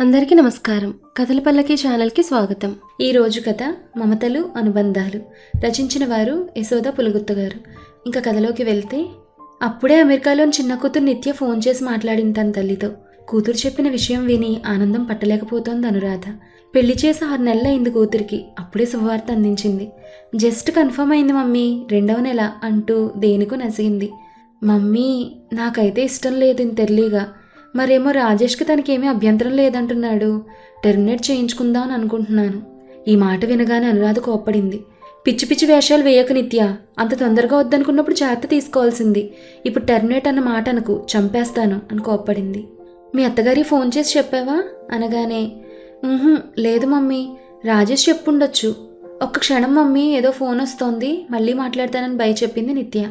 అందరికీ నమస్కారం. కథల పల్లకి ఛానల్కి స్వాగతం. ఈరోజు కథ మమతలు అనుబంధాలు. రచించిన వారు యశోద పులుగుత్త గారు. ఇంకా కథలోకి వెళ్తే అప్పుడే అమెరికాలోని చిన్న కూతురు నిత్య ఫోన్ చేసి మాట్లాడింది తన తల్లితో. కూతురు చెప్పిన విషయం విని ఆనందం పట్టలేకపోతోంది అనురాధ. పెళ్ళి చేసి ఆరు నెలలు అయింది కూతురికి. అప్పుడే శుభవార్త అందించింది. జస్ట్ కన్ఫర్మ్ అయింది మమ్మీ. రెండవ నెల అంటూ దేనికో నసిగింది. మమ్మీ నాకైతే ఇష్టం లేదు ఇంత ఎర్లీగా. మరేమో రాజేష్కి తనకేమీ అభ్యంతరం లేదంటున్నాడు. టెర్మినేట్ చేయించుకుందాం అని అనుకుంటున్నాను. ఈ మాట వినగానే అనురాధ కోప్పడింది. పిచ్చి పిచ్చి వేషాలు వేయక నిత్య. అంత తొందరగా వద్దనుకున్నప్పుడు జాగ్రత్త తీసుకోవాల్సింది. ఇప్పుడు టెర్మినేట్ అన్న మాట అనకు చంపేస్తాను అని కోప్పడింది. మీ అత్తగారి ఫోన్ చేసి చెప్పావా? అనగానే లేదు మమ్మీ. రాజేష్ చెప్పుండొచ్చు. ఒక్క క్షణం మమ్మీ ఏదో ఫోన్ వస్తోంది. మళ్ళీ మాట్లాడతానని భయ చెప్పింది నిత్య.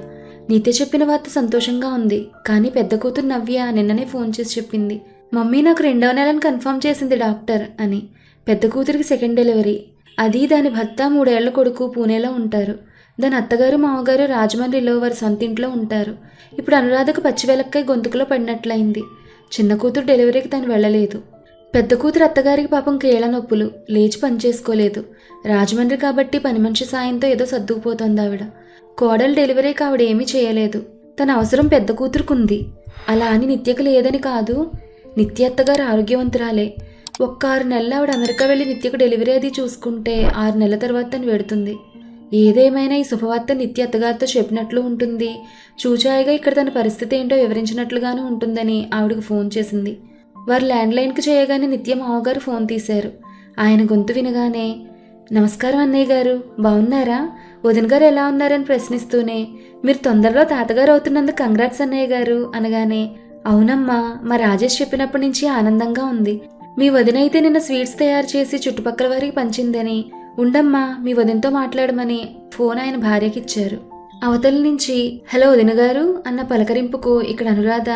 నిత్య చెప్పిన వార్త సంతోషంగా ఉంది కానీ పెద్ద కూతురు నవ్య నిన్ననే ఫోన్ చేసి చెప్పింది. మమ్మీ నాకు రెండవ నెలని కన్ఫర్మ్ చేసింది డాక్టర్ అని. పెద్ద కూతురికి సెకండ్ డెలివరీ. అది దాని భర్త మూడేళ్ళ కొడుకు పూణేలో ఉంటారు. దాని అత్తగారు మామగారు రాజమండ్రిలో వారి సొంత ఇంట్లో ఉంటారు. ఇప్పుడు అనురాధకు పచ్చి వెలక్కాయ గొంతుకులో పడినట్లయింది. చిన్న కూతురు డెలివరీకి తను వెళ్ళలేదు. పెద్ద కూతురు అత్తగారికి పాపం కీళ్ళ నొప్పులు లేచి పని చేసుకోలేదు. రాజమండ్రి కాబట్టి పని మనిషి సాయంతో ఏదో సర్దుకుపోతోంది ఆవిడ కోడలు డెలివరీకి ఆవిడ ఏమీ చేయలేదు. తన అవసరం పెద్ద కూతురుకుంది. అలా అని నిత్యకు లేదని కాదు నిత్య అత్తగారు ఆరోగ్యవంతురాలే. ఒక్క ఆరు నెలలు ఆవిడ అమెరికా వెళ్ళి నిత్యకు డెలివరీ అది చూసుకుంటే ఆరు నెలల తర్వాత తను వెడుతుంది. ఏదేమైనా ఈ శుభవార్త నిత్య అత్తగారితో చెప్పినట్లు ఉంటుంది. చూచాయిగా ఇక్కడ తన పరిస్థితి ఏంటో వివరించినట్లుగానే ఉంటుందని ఆవిడకు ఫోన్ చేసింది. వారు ల్యాండ్లైన్కి చేయగానే నిత్య మామగారు ఫోన్ తీశారు. ఆయన గొంతు వినగానే నమస్కారం అన్నయ్య గారు బాగున్నారా? వదిన గారు ఎలా ఉన్నారని ప్రశ్నిస్తూనే మీరు తొందరలో తాతగారు అవుతున్నందుకు కంగ్రాట్స్ అన్నయ్య గారు అనగానే అవునమ్మా మా రాజేష్ చెప్పినప్పటి నుంచి ఆనందంగా ఉంది. మీ వదిన అయితే నిన్న స్వీట్స్ తయారు చేసి చుట్టుపక్కల వారికి పంచిందని. ఉండమ్మా మీ వదినతో మాట్లాడమని ఫోన్ ఆయన భార్యకిచ్చారు అవతల నుంచి హలో వదిన గారు అన్న పలకరింపుకు ఇక్కడ అనురాధ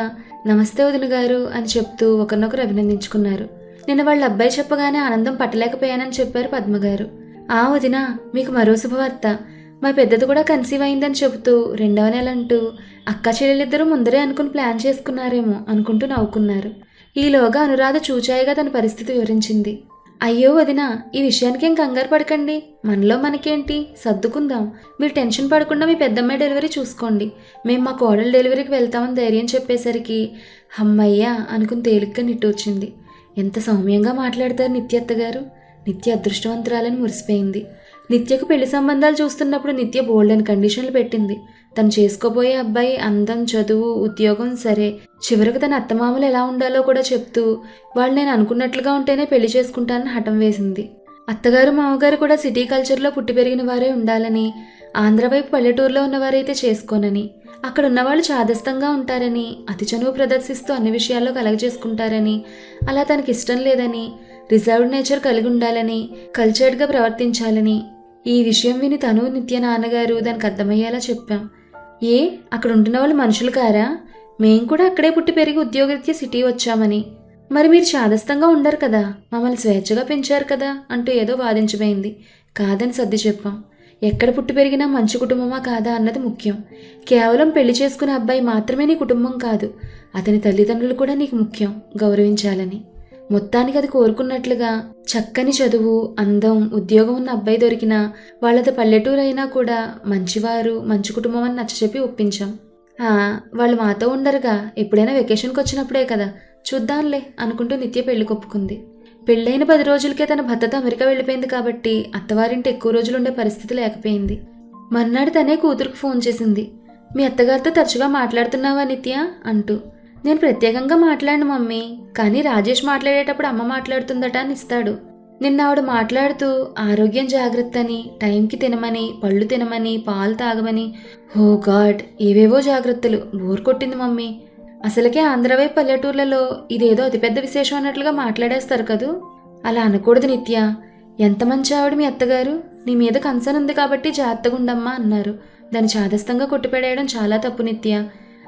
నమస్తే వదిన గారు అని చెప్తూ ఒకరినొకరు అభినందించుకున్నారు. నిన్న వాళ్ళ అబ్బాయి చెప్పగానే ఆనందం పట్టలేకపోయానని చెప్పారు పద్మగారు. ఆ వదిన మీకు మరో శుభవార్త. మా పెద్దది కూడా కన్సీవ్ అయిందని చెబుతూ రెండవ నెల అంటూ అక్క చెల్లెలిద్దరూ ముందరే అనుకుని ప్లాన్ చేసుకున్నారేమో అనుకుంటూ నవ్వుకున్నారు. ఈలోగా అనురాధ చూచాయిగా తన పరిస్థితి వివరించింది. అయ్యో వదిన ఈ విషయానికి ఏం కంగారు పడకండి. మనలో మనకేంటి? సర్దుకుందాం. మీరు టెన్షన్ పడకుండా మీ పెద్దమ్మాయి డెలివరీ చూసుకోండి. మేము మా కోడలు డెలివరీకి వెళ్తామని ధైర్యం చెప్పేసరికి అమ్మయ్యా అనుకుని తేలిగ్గా నిట్టూర్చింది. ఎంత సౌమ్యంగా మాట్లాడతారు నిత్యత్త గారు. నిత్య అదృష్టవంతురాలని మురిసిపోయింది. నిత్యకు పెళ్ళి సంబంధాలు చూస్తున్నప్పుడు నిత్య బోల్డ్ అని కండిషన్లు పెట్టింది. తను చేసుకోబోయే అబ్బాయి అందం చదువు ఉద్యోగం సరే. చివరకు తన అత్తమామలు ఎలా ఉండాలో కూడా చెప్తూ వాళ్ళు నేను అనుకున్నట్లుగా ఉంటేనే పెళ్ళి చేసుకుంటానని హఠం వేసింది. అత్తగారు మామగారు కూడా సిటీ కల్చర్లో పుట్టి పెరిగిన వారే ఉండాలని ఆంధ్ర వైపు పల్లెటూరులో ఉన్నవారైతే చేసుకోనని అక్కడ ఉన్నవాళ్ళు చాదస్తంగా ఉంటారని అతి చనువు ప్రదర్శిస్తూ అన్ని విషయాల్లో కలగజేసుకుంటారని అలా తనకి ఇష్టం లేదని రిజర్వ్డ్ నేచర్ కలిగి ఉండాలని కల్చర్డ్గా ప్రవర్తించాలని ఈ విషయం విని తను నిత్య నాన్నగారు దానికి అర్థమయ్యేలా చెప్పాం. ఏ అక్కడ ఉంటున్న వాళ్ళు మనుషులు కారా? మేం కూడా అక్కడే పుట్టి పెరిగి ఉద్యోగరీత్యా సిటీ వచ్చామని. మరి మీరు చాదస్తంగా ఉండరు కదా? మమ్మల్ని స్వేచ్ఛగా పెంచారు కదా? అంటూ ఏదో వాదించబోయింది. కాదని సర్ది చెప్పాం. ఎక్కడ పుట్టి పెరిగినా మంచి కుటుంబమా కాదా అన్నది ముఖ్యం. కేవలం పెళ్ళి చేసుకునే అబ్బాయి మాత్రమే నీ కుటుంబం కాదు. అతని తల్లిదండ్రులు కూడా నీకు ముఖ్యం. గౌరవించాలని. మొత్తానికి అది కోరుకున్నట్లుగా చక్కని చదువు అందం ఉద్యోగం ఉన్న అబ్బాయి దొరికినా వాళ్ళది పల్లెటూరు అయినా కూడా మంచివారు మంచి కుటుంబం అని నచ్చచెప్పి ఒప్పించాం. "ఆ, వాళ్ళు మాతో ఉండరుగా ఎప్పుడైనా వెకేషన్కి వచ్చినప్పుడే కదా చూద్దాంలే అనుకుంటూ నిత్య పెళ్ళి కొప్పుకుంది. పెళ్ళైన పది రోజులకే తన భర్తతో అమెరికా వెళ్ళిపోయింది కాబట్టి అత్తవారింటి ఎక్కువ రోజులు ఉండే పరిస్థితి లేకపోయింది. మర్నాడు తనే కూతురుకు ఫోన్ చేసింది. మీ అత్తగారితో తరచుగా మాట్లాడుతున్నావా నిత్య? అంటూ. నేను ప్రత్యేకంగా మాట్లాడను మమ్మీ. కానీ రాజేష్ మాట్లాడేటప్పుడు అమ్మ మాట్లాడుతుందట అని ఇస్తాడు. నిన్న ఆవిడ మాట్లాడుతూ ఆరోగ్యం జాగ్రత్త అని టైంకి తినమని పళ్ళు తినమని పాలు తాగమని. ఓ గాడ్ ఏవేవో జాగ్రత్తలు. బోర్ కొట్టింది మమ్మీ. అసలుకే ఆంధ్రవైపు పల్లెటూర్లలో ఇదేదో అతిపెద్ద విశేషం అన్నట్లుగా మాట్లాడేస్తారు కదూ? అలా అనకూడదు నిత్య. ఎంత మంచి ఆవిడ మీ అత్తగారు? నీ మీద కన్సర్న్ ఉంది కాబట్టి జాగ్రత్తగా ఉండమ్మా అన్నారు. దాన్ని చాదస్తంగా కొట్టిపడేయడం చాలా తప్పు నిత్య.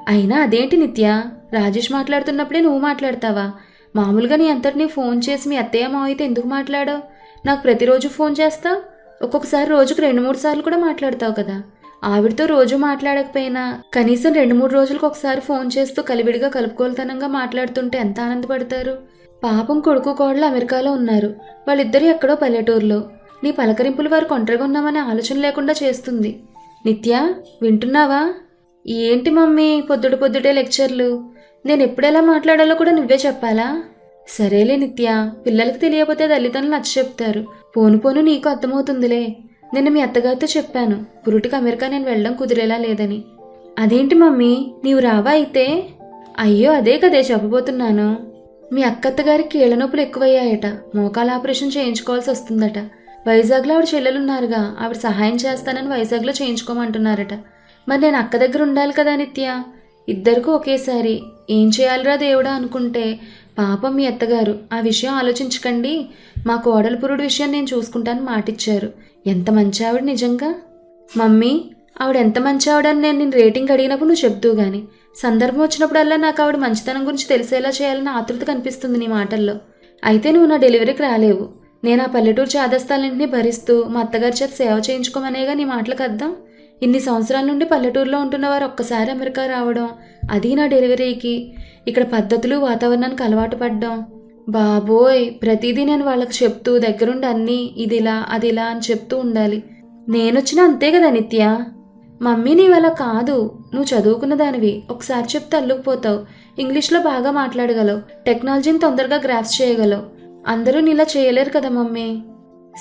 అయినా అదేంటి నిత్య? రాజేష్ మాట్లాడుతున్నప్పుడే నువ్వు మాట్లాడతావా? మామూలుగా నీ అంతటి ఫోన్ చేసి మీ అత్తయ్య మావయ్యతో ఎందుకు మాట్లాడావు? నాకు ప్రతిరోజు ఫోన్ చేస్తావు ఒక్కొక్కసారి రోజుకు రెండు మూడు సార్లు కూడా మాట్లాడతావు కదా. ఆవిడతో రోజు మాట్లాడకపోయినా కనీసం రెండు మూడు రోజులకు ఒకసారి ఫోన్ చేస్తూ కలివిడిగా కలుపుకోలుతనంగా మాట్లాడుతుంటే ఎంత ఆనందపడతారు? పాపం కొడుకు కోడలు అమెరికాలో ఉన్నారు. వాళ్ళిద్దరూ ఎక్కడో పల్లెటూరులో. నీ పలకరింపులు వారు ఒంటరిగా ఉన్నామనే ఆలోచన లేకుండా చేస్తుంది. నిత్య వింటున్నావా? ఏంటి మమ్మీ పొద్దుడు పొద్దుటే లెక్చర్లు? నేను ఎప్పుడెలా మాట్లాడాలో కూడా నువ్వే చెప్పాలా? సరేలే నిత్య పిల్లలకి తెలియకపోతే తల్లిదండ్రులు నచ్చ చెప్తారు. పోను పోను నీకు అర్థమవుతుందిలే. నేను మీ అత్తగారితో చెప్పాను పురుటికి అమెరికా నేను వెళ్ళడం కుదిరేలా లేదని. అదేంటి మమ్మీ నీవు రావా అయితే? అయ్యో అదే కదే చెప్పబోతున్నాను. మీ అక్కత్తగారికి కీళ్ళ నొప్పులు ఎక్కువయ్యాయట మోకాల ఆపరేషన్ చేయించుకోవాల్సి వస్తుందట. వైజాగ్లో ఆవిడ చెల్లెలున్నారుగా ఆవిడ సహాయం చేస్తానని వైజాగ్లో చేయించుకోమంటున్నారట. మరి నేను అక్క దగ్గర ఉండాలి కదా నిత్య? ఇద్దరికూ ఒకేసారి ఏం చేయాలిరా దేవుడా అనుకుంటే? పాపం మీ అత్తగారు. ఆ విషయం ఆలోచించకండి. మా కోడల పురుడు విషయం నేను చూసుకుంటాను మాటిచ్చారు. ఎంత మంచి ఆవిడ నిజంగా? మమ్మీ ఆవిడ ఎంత మంచి ఆవిడని నేను నేను రేటింగ్ అడిగినప్పుడు నువ్వు చెప్తూ గాని. సందర్భం వచ్చినప్పుడల్లా నాకు ఆవిడ మంచితనం గురించి తెలిసేలా చేయాలని ఆతృత కనిపిస్తుంది నీ మాటల్లో. అయితే నువ్వు నా డెలివరీకి రాలేవు. నేను ఆ పల్లెటూరు చాదస్తాలన్నింటినీ భరిస్తూ మా అత్తగారి చేత సేవ చేయించుకోమనేగా నీ మాటలకు అర్థం? ఇన్ని సంవత్సరాల నుండి పల్లెటూరులో ఉంటున్న వారు ఒక్కసారి అమెరికా రావడం అది నా డెలివరీకి. ఇక్కడ పద్ధతులు వాతావరణానికి అలవాటు పడ్డం. బాబోయ్ ప్రతిదీ నేను వాళ్ళకి చెప్తూ దగ్గరుండి అన్నీ ఇదిలా అదిలా అని చెప్తూ ఉండాలి. నేనొచ్చినా అంతే కదా నిత్య? మమ్మీ నీ అలా కాదు. నువ్వు చదువుకున్న దానివి. ఒకసారి చెప్తే అల్లుకుపోతావు. ఇంగ్లీష్లో బాగా మాట్లాడగలవు. టెక్నాలజీని తొందరగా గ్రాఫ్స్ చేయగలవు. అందరూ నీలా చేయలేరు కదా మమ్మీ.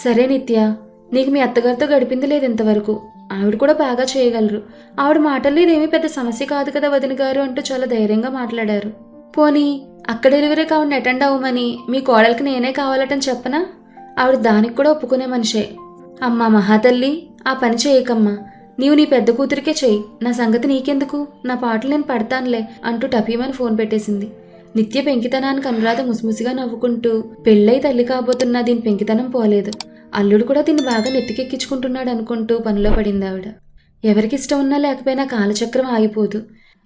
సరే నిత్య నీకు మీ అత్తగారితో గడిపింది లేదు ఇంతవరకు. ఆవిడ కూడా బాగా చేయగలరు. ఆవిడ మాటల్లో ఇదేమీ పెద్ద సమస్య కాదు కదా వదిన గారు అంటూ చాలా ధైర్యంగా మాట్లాడారు. పోనీ అక్క డెలివరీ ఆవిడని అటెండ్ అవ్వమని మీ కోడలికి నేనే కావాలటని చెప్పనా? ఆవిడ దానికి కూడా ఒప్పుకునే మనిషే. అమ్మా మహాతల్లి ఆ పని చేయకమ్మా. నీవు నీ పెద్ద కూతురికే చెయ్యి నా సంగతి నీకెందుకు? నా పాటలు నేను పడతానులే అంటూ టపీమని ఫోన్ పెట్టేసింది. నిత్య పెంకితనానికి అనురాధ ముసిముసిగా నవ్వుకుంటూ పెళ్ళై తల్లి కాబోతున్న దీని పెంకితనం పోలేదు. అల్లుడు కూడా దీన్ని బాగా నెత్తికెక్కించుకుంటున్నాడు అనుకుంటూ పనిలో పడింది ఆవిడ. ఎవరికి ఇష్టం ఉన్నా లేకపోయినా కాలచక్రం ఆగిపోదు.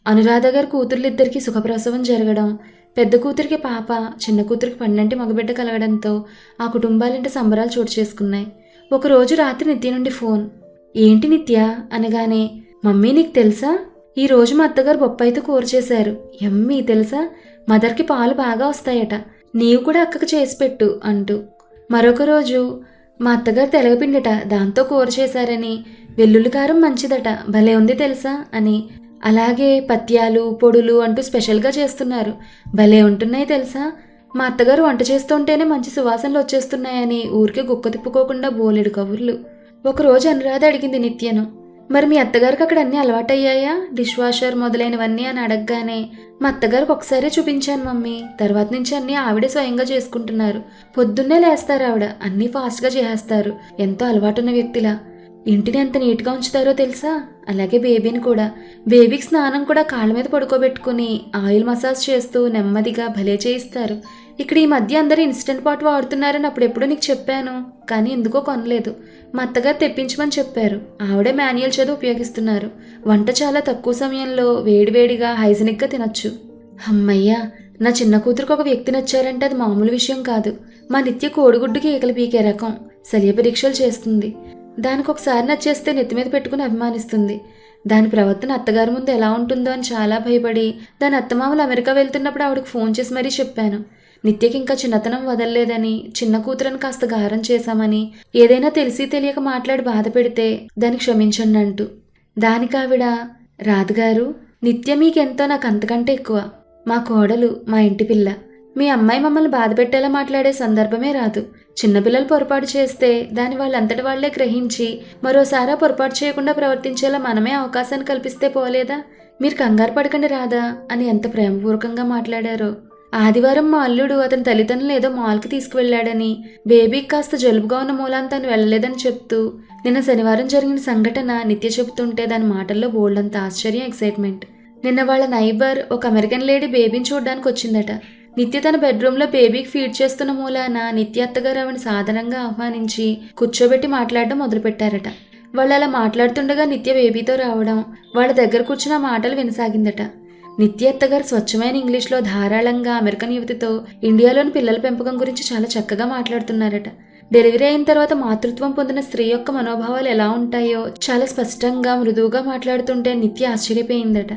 అనురాధ గారి కూతుర్లిద్దరికీ సుఖప్రసవం జరగడం పెద్ద కూతురికి పాప చిన్న కూతురికి పన్నెంటి మగబిడ్డ కలగడంతో ఆ కుటుంబాలింటి సంబరాలు చోటు చేసుకున్నాయి. ఒకరోజు రాత్రి నిత్య నుండి ఫోన్. ఏంటి నిత్య? అనగానే మమ్మీ నీకు తెలుసా? ఈ రోజు మా అత్తగారు బొప్పాయితో కూర చేశారు. ఎమ్మీ తెలుసా? మదర్కి పాలు బాగా వస్తాయట. నీవు కూడా అక్కకు చేసి పెట్టు అంటూ. మరొక రోజు మా అత్తగారు తెలగపిండట దాంతో కూర చేశారని. వెల్లుల్లి కారం మంచిదట భలే ఉంది తెలుసా అని. అలాగే పత్యాలు పొడులు అంటూ స్పెషల్గా చేస్తున్నారు. భలే ఉంటున్నాయి తెలుసా? మా అత్తగారు వంట చేస్తుంటేనే మంచి సువాసనలు వచ్చేస్తున్నాయని ఊరికే గుక్క తిప్పుకోకుండా బోలెడు కబుర్లు. ఒకరోజు అనురాధ అడిగింది నిత్యను మరి మీ అత్తగారికి అక్కడ అన్నీ అలవాటయ్యాయా? Dish washer మొదలైనవన్నీ? అని అడగగానే మా అత్తగారికి ఒకసారే చూపించాను మమ్మీ. తర్వాత నుంచి అన్నీ ఆవిడే స్వయంగా చేసుకుంటున్నారు. పొద్దున్నే లేస్తారు ఆవిడ. అన్నీ ఫాస్ట్గా చేసేస్తారు. ఎంతో అలవాటున్న వ్యక్తిలా. ఇంటిని ఎంత నీట్గా ఉంచుతారో తెలుసా? అలాగే బేబీని కూడా. బేబీకి స్నానం కూడా కాళ్ళ మీద పడుకోబెట్టుకుని ఆయిల్ మసాజ్ చేస్తూ నెమ్మదిగా భలే చేయిస్తారు. ఇక్కడ ఈ మధ్య అందరూ ఇన్స్టెంట్ పాట్ వాడుతున్నారని అప్పుడెప్పుడో నీకు చెప్పాను. కానీ ఎందుకో కొనలేదు. మా అత్తగారు తెప్పించమని చెప్పారు. ఆవిడే మాన్యువల్ చదువు ఉపయోగిస్తున్నారు. వంట చాలా తక్కువ సమయంలో వేడివేడిగా హైజనిక్గా తినొచ్చు. అమ్మయ్యా నా చిన్న కూతురికి ఒక వ్యక్తి నచ్చారంటే అది మామూలు విషయం కాదు. మా నిత్య కోడిగుడ్డుకి ఈకలు పీకే రకం. శల్య పరీక్షలు చేస్తుంది. దానికి ఒకసారి నచ్చేస్తే నెత్తి మీద పెట్టుకుని అభిమానిస్తుంది. దాని ప్రవర్తన అత్తగారి ముందు ఎలా ఉంటుందో అని చాలా భయపడి దాని అత్తమామలు అమెరికా వెళ్తున్నప్పుడు ఆవిడకి ఫోన్ చేసి మరీ చెప్పాను. నిత్యకి ఇంకా చిన్నతనం వదలలేదని చిన్న కూతురని కాస్త గారం చేశామని ఏదైనా తెలిసి తెలియక మాట్లాడి బాధ పెడితే దాన్ని క్షమించండి అంటూ. రాధగారు నిత్య మీకెంతో నాకు అంతకంటే ఎక్కువ. మా కోడలు మా ఇంటి పిల్ల. మీ అమ్మాయి మమ్మల్ని బాధ పెట్టేలా మాట్లాడే సందర్భమే రాదు. చిన్నపిల్లలు పొరపాటు చేస్తే దాని వాళ్ళంతటి వాళ్ళే గ్రహించి మరోసారి పొరపాటు చేయకుండా ప్రవర్తించేలా మనమే అవకాశాన్ని కల్పిస్తే పోలేదా? మీరు కంగారు పడకండి రాదా అని ఎంత ప్రేమపూర్వకంగా మాట్లాడారో. ఆదివారం మా అల్లుడు అతని తల్లిదండ్రులు ఏదో మాల్కి తీసుకువెళ్ళాడని. బేబీకి కాస్త జలుబుగా ఉన్న మూలాన్ని తను వెళ్ళలేదని చెప్తూ నిన్న శనివారం జరిగిన సంఘటన నిత్య చెబుతుంటే దాని మాటల్లో బోల్డంత ఆశ్చర్యం ఎక్సైట్మెంట్. నిన్న వాళ్ళ నైబర్ ఒక అమెరికన్ లేడీ బేబీని చూడడానికి వచ్చిందట. నిత్య తన బెడ్రూమ్లో బేబీకి ఫీడ్ చేస్తున్న మూలాన నిత్య అత్తగారు ఆవిడ సాధారణంగా ఆహ్వానించి కూర్చోబెట్టి మాట్లాడడం మొదలుపెట్టారట. వాళ్ళు అలా మాట్లాడుతుండగా నిత్య బేబీతో రావడం వాళ్ళ దగ్గర కూర్చున్న మాటలు వినసాగిందట. నిత్యత్త గారు స్వచ్ఛమైన ఇంగ్లీష్లో ధారాళంగా అమెరికన్ యువతితో ఇండియాలోని పిల్లల పెంపకం గురించి చాలా చక్కగా మాట్లాడుతున్నారట. డెలివరీ అయిన తర్వాత మాతృత్వం పొందిన స్త్రీ యొక్క మనోభావాలు ఎలా ఉంటాయో చాలా స్పష్టంగా మృదువుగా మాట్లాడుతుంటే నిత్య ఆశ్చర్యపోయిందట.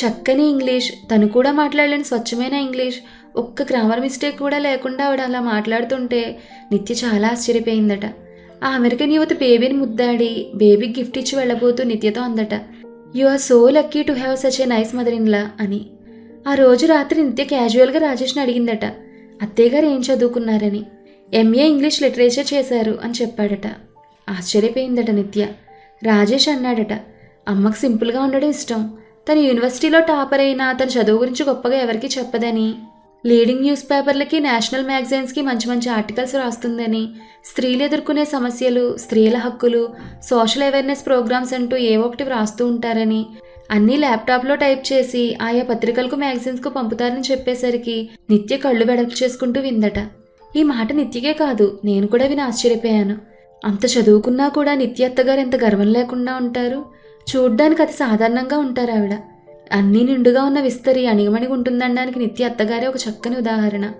చక్కని ఇంగ్లీష్ తను కూడా మాట్లాడలేని స్వచ్ఛమైన ఇంగ్లీష్ ఒక్క గ్రామర్ మిస్టేక్ కూడా లేకుండా ఆవిడ అలా మాట్లాడుతుంటే నిత్య చాలా ఆశ్చర్యపోయిందట. ఆ అమెరికన్ యువత బేబీని ముద్దాడి బేబీకి గిఫ్ట్ ఇచ్చి వెళ్ళబోతూ నిత్యతో అందట. You are so lucky to have such a nice mother in law అని ఆ రోజు రాత్రి నిత్య క్యాజువల్గా రాజేష్ని అడిగిందట. అత్తయ్యగారు ఏం చదువుకున్నారని. ఎంఏ ఇంగ్లీష్ లిటరేచర్ చేశారు అని చెప్పాడట. ఆశ్చర్యపోయిందట నిత్య. రాజేష్ అన్నాడట అమ్మకు సింపుల్గా ఉండడం ఇష్టం. తను యూనివర్సిటీలో టాపర్ అయినా తన చదువు గురించి గొప్పగా ఎవరికీ చెప్పదని. లీడింగ్ న్యూస్ పేపర్లకి నేషనల్ మ్యాగజైన్స్కి మంచి మంచి ఆర్టికల్స్ రాస్తుందని. స్త్రీలు ఎదుర్కొనే సమస్యలు స్త్రీల హక్కులు సోషల్ అవేర్నెస్ ప్రోగ్రామ్స్ అంటూ ఏ ఒకటి వ్రాస్తూ ఉంటారని. అన్నీ ల్యాప్టాప్లో టైప్ చేసి ఆయా పత్రికలకు మ్యాగజైన్స్కు పంపుతారని చెప్పేసరికి నిత్య కళ్ళు వెడల్పు చేసుకుంటూ విందట. ఈ మాట నిత్యకే కాదు నేను కూడా విని ఆశ్చర్యపోయాను. అంత చదువుకున్నా కూడా నిత్య అత్తగారు ఎంత గర్వం లేకుండా ఉంటారు? చూడ్డానికి అతి సాధారణంగా ఉంటారు ఆవిడ. అన్నీ నిండుగా ఉన్న విస్తరి అణిగమణిగి ఉంటుందనడానికి నిత్య అత్తగారే ఒక చక్కని ఉదాహరణ.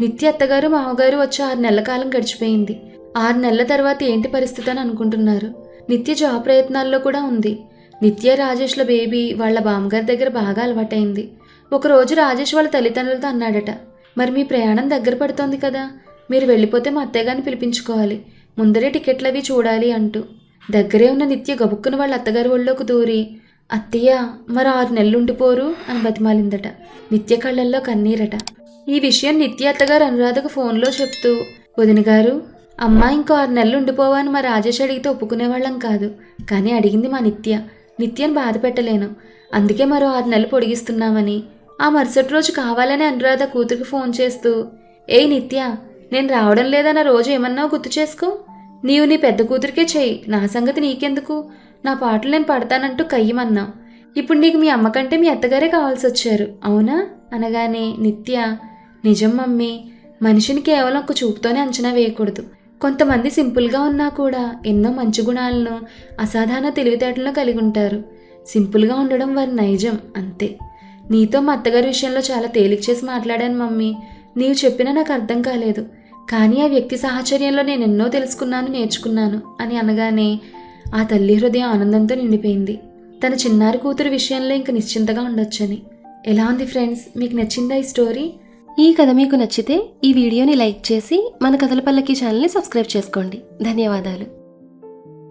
నిత్య అత్తగారు మామగారు వచ్చి ఆరు నెలల కాలం గడిచిపోయింది. ఆరు నెలల తర్వాత ఏంటి పరిస్థితి అని అనుకుంటున్నారు? నిత్య జాబ్ ప్రయత్నాల్లో కూడా ఉంది. నిత్య రాజేష్ల బేబీ వాళ్ళ బామ్మగారి దగ్గర బాగా అలవాటైంది. ఒకరోజు రాజేష్ వాళ్ళ తల్లిదండ్రులతో అన్నాడట మరి మీ ప్రయాణం దగ్గర పడుతోంది కదా మీరు వెళ్ళిపోతే మా అత్తయ్యగారిని పిలిపించుకోవాలి. ముందరే టికెట్లు అవి చూడాలి అంటూ. దగ్గరే ఉన్న నిత్య గబుక్కున వాళ్ళ అత్తగారి ఒళ్ళోకి దూరి అత్తయ్య మరి ఆరు నెలలు ఉండిపోరు అని బతిమాలిందట. నిత్య కళ్ళల్లో కన్నీరట. ఈ విషయం నిత్య అత్తగారు అనురాధకు ఫోన్లో చెప్తూ వదిన గారు అమ్మ ఇంకో ఆరు నెలలు ఉండిపోవని మా రాజేష్ అడిగితే ఒప్పుకునేవాళ్ళం కాదు. కానీ అడిగింది మా నిత్య. నిత్యను బాధ పెట్టలేను. అందుకే మరో ఆరు నెలలు పొడిగిస్తున్నామని. ఆ మరుసటి రోజు కావాలని అనురాధ కూతురికి ఫోన్ చేస్తూ ఏయ్ నిత్య నేను రావడం లేదన్న రోజు ఏమన్నావు గుర్తు చేసుకో. నీవు నీ పెద్ద కూతురికే చెయ్యి. నా సంగతి నీకెందుకు? నా పాటలు నేను పడతానంటూ కయ్యమన్నావు ఇప్పుడు నీకు మీ అమ్మకంటే మీ అత్తగారే కావాల్సి వచ్చారు అవునా? అనగానే నిత్య నిజం మమ్మీ మనిషిని కేవలం ఒక చూపుతోనే అంచనా వేయకూడదు. కొంతమంది సింపుల్గా ఉన్నా కూడా ఎన్నో మంచి గుణాలను అసాధారణ తెలివితేటలను కలిగి ఉంటారు. సింపుల్గా ఉండడం వారి నైజం అంతే. నీతో మా అత్తగారి విషయంలో చాలా తేలిక చేసి మాట్లాడాను మమ్మీ. నీవు చెప్పినా నాకు అర్థం కాలేదు. కానీ ఆ వ్యక్తి సాహచర్యంలో నేను ఎన్నో తెలుసుకున్నాను నేర్చుకున్నాను అని అనగానే ఆ తల్లి హృదయం ఆనందంతో నిండిపోయింది. తన చిన్నారి కూతురు విషయంలో ఇంక నిశ్చింతగా ఉండొచ్చని. ఎలా ఉంది ఫ్రెండ్స్? మీకు నచ్చిందా ఈ స్టోరీ? ఈ కథ మీకు నచ్చితే ఈ వీడియోని లైక్ చేసి మన కథల పల్లకి ఛానల్ని సబ్స్క్రైబ్ చేసుకోండి. ధన్యవాదాలు.